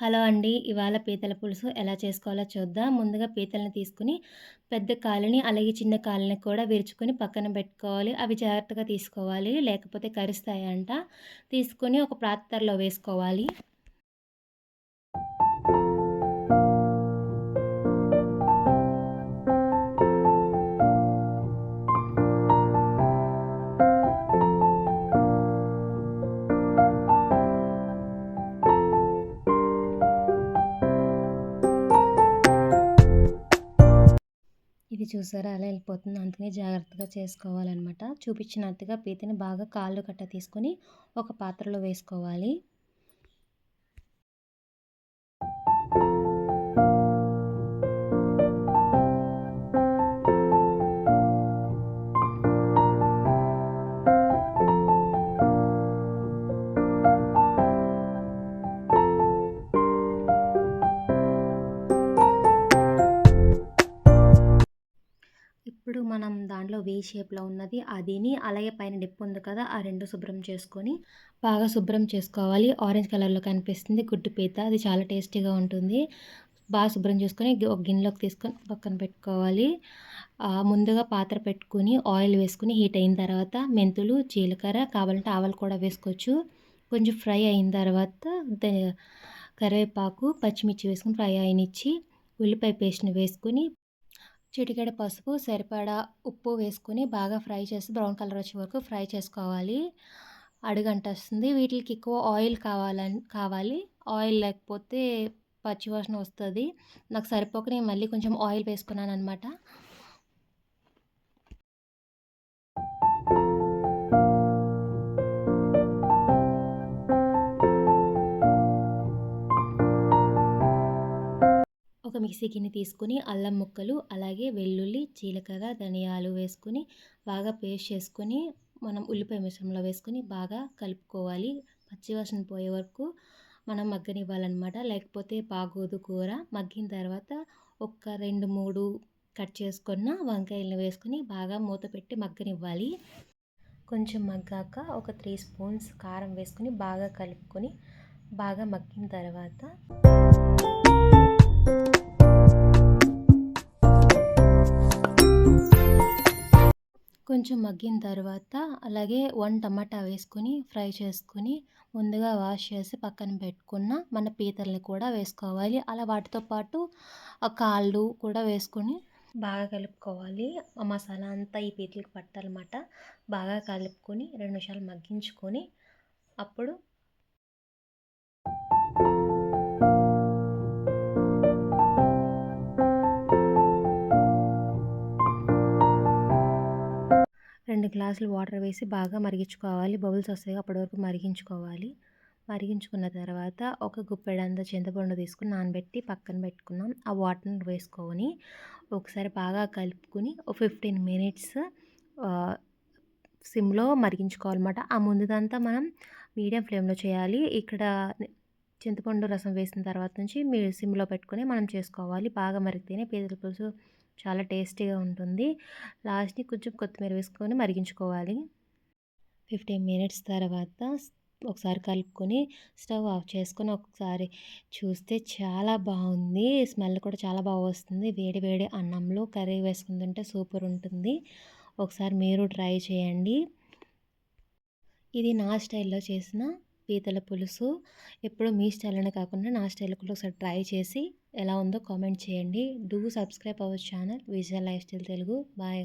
Hello అండి. ఇవాళ పీతల పులుసు ఎలా చేసుకోవాలో చూద్దాం. ముందుగా పీతలను తీసుకుని పెద్ద కాళ్ళని అలాగే చిన్న కాళ్ళని కూడా విరుచుకొని పక్కన పెట్టుకోవాలి. అవి జాగ్రత్తగా తీసుకోవాలి. లేకపోతే కరుస్తాయంట. తీసుకొని ఒక పాత్రలో వేసుకోవాలి. చూసారా? అలా వెళ్ళిపోతుంది. అందుకని జాగ్రత్తగా చేసుకోవాలన్నమాట. చూపించినట్టుగా పీతని బాగా కాళ్ళు కట్ట తీసుకొని ఒక పాత్రలో వేసుకోవాలి. వే షేప్లో ఉన్నది. అదిని అలాగే పైన డిప్ ఉంది కదా ఆ రెండు శుభ్రం చేసుకొని బాగా శుభ్రం చేసుకోవాలి. ఆరెంజ్ కలర్లో కనిపిస్తుంది గుడ్డు పీత. అది చాలా టేస్టీగా ఉంటుంది. బాగా శుభ్రం చేసుకొని ఒక గిన్నెలోకి తీసుకొని పక్కన పెట్టుకోవాలి. ముందుగా పాత్ర పెట్టుకుని ఆయిల్ వేసుకుని హీట్ అయిన తర్వాత మెంతులు జీలకర్ర కావాలంటే ఆవాలు కూడా వేసుకోవచ్చు. కొంచెం ఫ్రై అయిన తర్వాత కరివేపాకు పచ్చిమిర్చి వేసుకుని ఫ్రై అయినిచ్చి ఉల్లిపాయ పేస్ట్ని వేసుకుని చిటికెడ పసుపు సరిపడా ఉప్పు వేసుకొని బాగా ఫ్రై చేసి బ్రౌన్ కలర్ వచ్చే వరకు ఫ్రై చేసుకోవాలి. అడుగంటేస్తుంది. వీటికి ఎక్కువ ఆయిల్ కావాలని కావాలి. ఆయిల్ లేకపోతే పచ్చివాసన వస్తుంది. నాకు సరిపోక నేను మళ్ళీ కొంచెం ఆయిల్ వేసుకున్నాను అనమాట ఒక మిక్సీ గిన్నె తీసుకుని అల్లం ముక్కలు అలాగే వెల్లుల్లి జీలకర్ర ధనియాలు వేసుకొని బాగా పేస్ట్ చేసుకొని మనం ఉల్లిపాయ మిశ్రమంలో వేసుకొని బాగా కలుపుకోవాలి. పచ్చివాసన పోయే వరకు మనం మగ్గనివ్వాలన్నమాట. లేకపోతే బాగోదు కూర. మగ్గిన తర్వాత ఒక రెండు మూడు కట్ చేసుకున్న వంకాయలను వేసుకొని బాగా మూత పెట్టి మగ్గనివ్వాలి. కొంచెం మగ్గాక ఒక త్రీ స్పూన్స్ కారం వేసుకొని బాగా కలుపుకొని బాగా మగ్గిన తర్వాత కొంచెం మగ్గిన తర్వాత అలాగే వన్ టమాటా వేసుకొని ఫ్రై చేసుకొని ముందుగా వాష్ చేసి పక్కన పెట్టుకున్న మన పీతల్ని కూడా వేసుకోవాలి. అలా వాటితో పాటు కాళ్ళు కూడా వేసుకొని బాగా కలుపుకోవాలి. మసాలా అంతా ఈ పీతలకు పట్టాలన్నమాట. బాగా కలుపుకొని రెండు నిమిషాలు మగ్గించుకొని అప్పుడు గ్లాసులు వాటర్ వేసి బాగా మరిగించుకోవాలి. బబుల్స్ వస్తాయి అప్పటి వరకు మరిగించుకోవాలి. మరిగించుకున్న తర్వాత ఒక గుప్పెడంత చింతపండు తీసుకుని నానబెట్టి పక్కన పెట్టుకున్నాం. ఆ వాటర్ని వేసుకొని ఒకసారి బాగా కలుపుకొని ఒక ఫిఫ్టీన్ మినిట్స్ సిమ్లో మరిగించుకోవాలన్నమాట. ఆ ముందుదంతా మనం మీడియం ఫ్లేమ్లో చేయాలి. ఇక్కడ చింతపండు రసం వేసిన తర్వాత నుంచి మీరు సిమ్లో పెట్టుకొని మనం చేసుకోవాలి. బాగా మరిగితేనే పీతల పులుసు చాలా టేస్టీగా ఉంటుంది. లాస్ట్ని కొంచెం కొత్తిమీర వేసుకొని మరిగించుకోవాలి. ఫిఫ్టీన్ మినిట్స్ తర్వాత ఒకసారి కలుపుకొని స్టవ్ ఆఫ్ చేసుకొని ఒకసారి చూస్తే చాలా బాగుంది. స్మెల్ కూడా చాలా బాగా వస్తుంది. వేడి వేడి అన్నంలో కర్రీ వేసుకుంటుంటే సూపర్ ఉంటుంది. ఒకసారి మీరు ట్రై చేయండి. ఇది నా స్టైల్లో చేసిన పీతల పులుసు. ఎప్పుడు మీ స్టైల్లోనే కాకుండా నా స్టైల్ కూడా ఒకసారి ట్రై చేసి ఎలా ఉందో కామెంట్ చేయండి. Do subscribe our channel. Vijaya life style Telugu. Bye